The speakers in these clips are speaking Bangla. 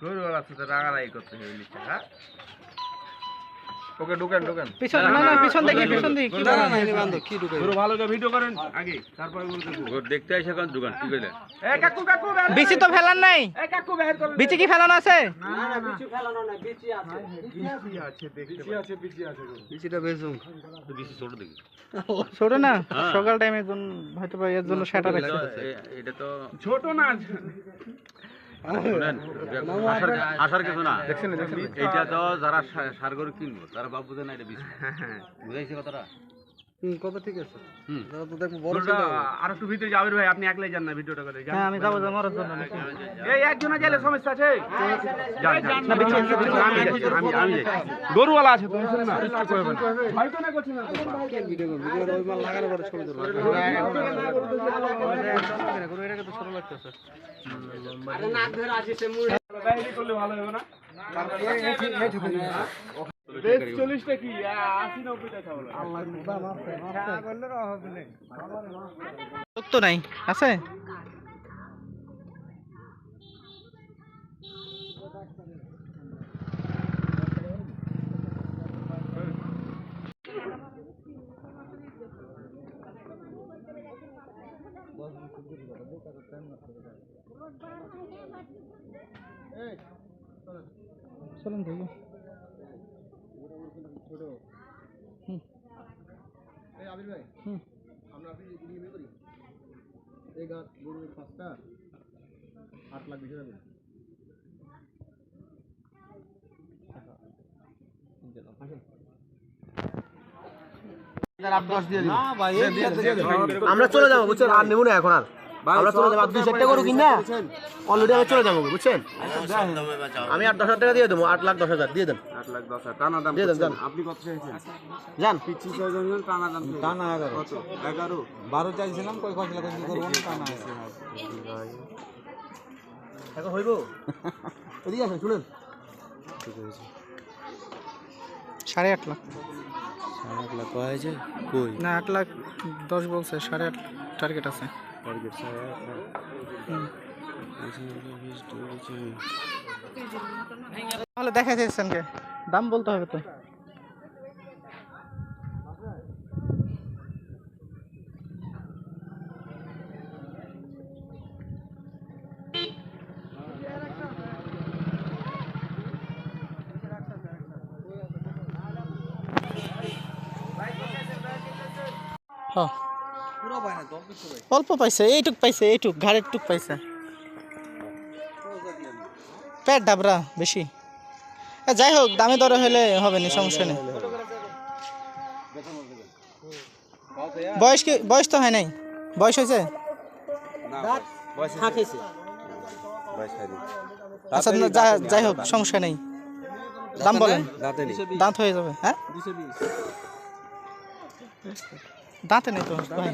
গরুওয়ালা সাথে রাগারাগি করতে হবে নিচে হ্যাঁ? ওকে ঢুকেন ঢুকেন। পিছন না না পিছন দেখি পিছন দেখি কি বলেন? গরু ভালো করে ভিডিও করেন আগে তারপরে গরু দেখতে আসে কোন দোকান কি কইলেন এ কাকু কাকু বিচি তো ফেলান নাই? এ কাকু বের করেন। বিচি কি ফেলানো আছে? ছোট দেখি। ছোট না? সকাল টাইমে হয়তো বা এর জন্য সেটা রাখছে এটা তো ছোট না আসার আসার কিছু না। দেখছেন এটা তো যারা সারগর সার গরু কিনবো তারা বাবু না এটা বিষয় বুঝাইছে কথাটা? কত ঠিক আছে হুম তো দেখব বড় আর একটু ভিতরে যাবেন ভাই আপনি একলাই যান না ভিডিওটা করে হ্যাঁ আমি যাব যাব জন্য এই একজনে গেলে সমস্যা আছে আমি আমি গরুওয়ালা আছে তুমি শুন না ভয় তো না করছি না ভিডিও ভিডিও ওই মাল লাগানোর পরে ছবি ধরবো বাইরে করলে ভালো হবে না চল্লিশটা কি আশি নব্বইটা খাব লোক তো নাই। আছে? চলুন দেখি। হুম। এই আবির ভাই হুম। আমরা আপনি যদি করি। এই গাছ গরুর পাঁচটা আট লাখ বিশ হাজার আমরা চলে যাব বুঝছেন আর নেব না এখন আর। আমরা চলে যাব। দুই চারটে গরু কিনা অলরেডি আমি চলে যাব বুঝছেন? আমি আট দশ হাজার টাকা দিয়ে দেবো আট লাখ দশ হাজার দিয়ে দেন। আট লাখ দশ হাজার টানা দাম দিয়ে দেন আপনি কত চাইছেন? যান। পিচ্ছি ছয়জন টানা দাম টানা এগারো। কত? এগারো? বারো চাইছিলাম কই খসলা খসলি করব? না টানা এখন হইব? এদিকে আসেন শুনেন। সাড়ে আট লাখ। সাড়ে এক লাখ কয় হয়েছে কই? না আট লাখ দশ বলছে সাড়ে আট টার্গেট আছে। টার্গেট সাড়ে এক লাখ হুম। আচ্ছা, বিশ, দুই, চার। তাহলে দেখা যাচ্ছেন কে দাম বলতে হবে তো হ্যাঁ। অল্প পাইছে এইটুক পাইছে এইটুক ঘাড়ের টুক পাইছে। পেট ডাবরা বেশি। এ, যাই হোক দামে দরে হলে হবে না সমস্যা নেই। বয়স কি বয়স তো হয় নাই? বয়স হয়েছে? আচ্ছা যাই হোক সমস্যা নেই। দাম বলেন। দাঁত হয়ে যাবে হ্যাঁ? দাঁতে নেই তো? ভাই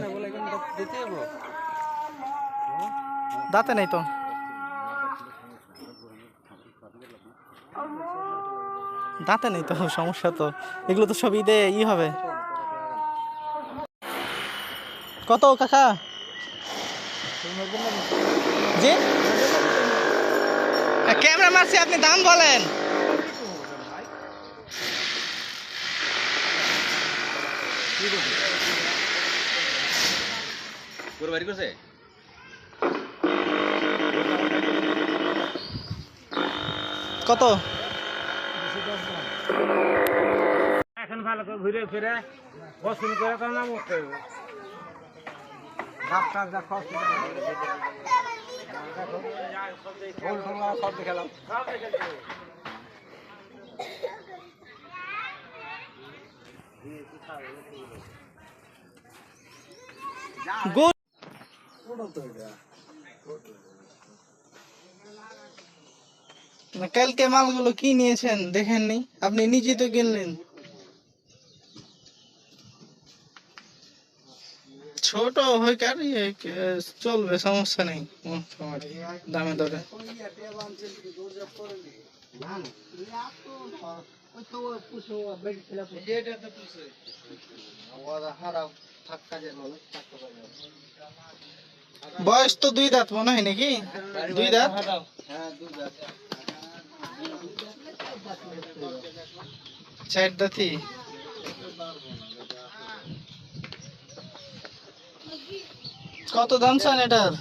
দাঁতে নেই তো? দাঁতে নেই তো? সমস্যা তো। এগুলো তো সব ঈদে ই হবে। কত কাকা? জি? ক্যামেরা মারছি আপনি দাম বলেন। বাড়ি করছে কত? এখন ভালো করে ঘুরে ফিরে পছন্দ করে তো নাম। উঠতে হবে গুড কালকে মালগুলো কি নিয়েছেন দেখেননি আপনি নিজে তো কিনলেন ছোট হয় কার ইয়ে, চলবে সমস্যা নেই। দামে দরে। বয়স তো দুই দাঁত মনে হয় নাকি? দুই দাঁত? চার দাঁতি কত দাম চান এটার?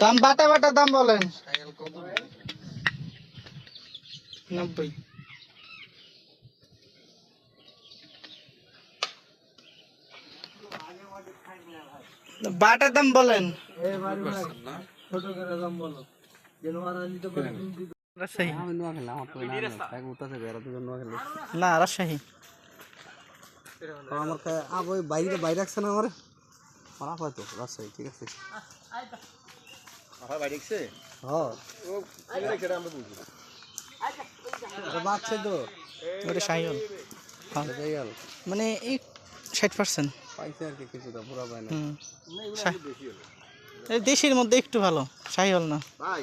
দাম বাটা বাটা দাম বলেন। নব্বই। বাটার দাম বলেন। বেড়া দুজন নোয়া খেলে না রাজশাহী। আমার কা- আব ওই বাইরে বাইরে রাখছে না আমার? আমার আপা তো রাজশাহী ঠিক আছে। হ্যাঁ। শাহিওল। মানে এই ষাট পার্সেন্ট না। দেশের মধ্যে একটু ভালো শাহিওল না। ভাই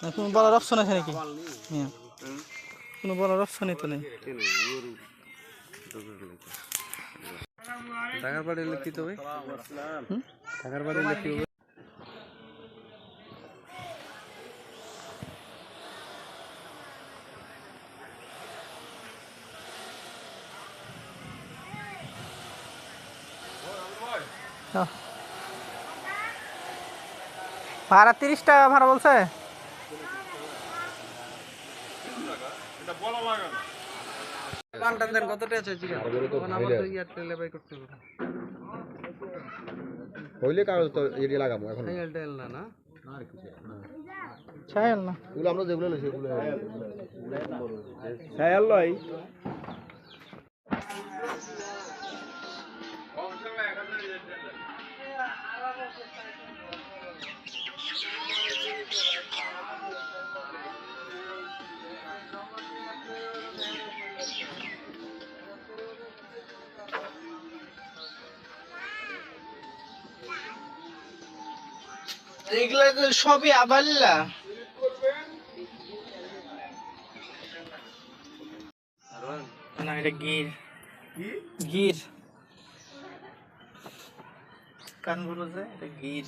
কোনো বলার অপশন আছে নাকি? হ্যাঁ। কোনো বলার অপশনই তো নেই। বাড়ি বাড়ি হবে। ভাড়া তিরিশ টাকা ভাড়া বলছে? পাল্টান দেন কত টাকা চাইছি তখন তো এয়ারটেলে লাগাবো এখন এয়ারটেল না না এগুলো আমরা যেগুলো লইছি হ্যাঁ লয় এগুলা তো সবই আবাল্লা। না এটা গির। গির। কানগুলো যে এটা গির।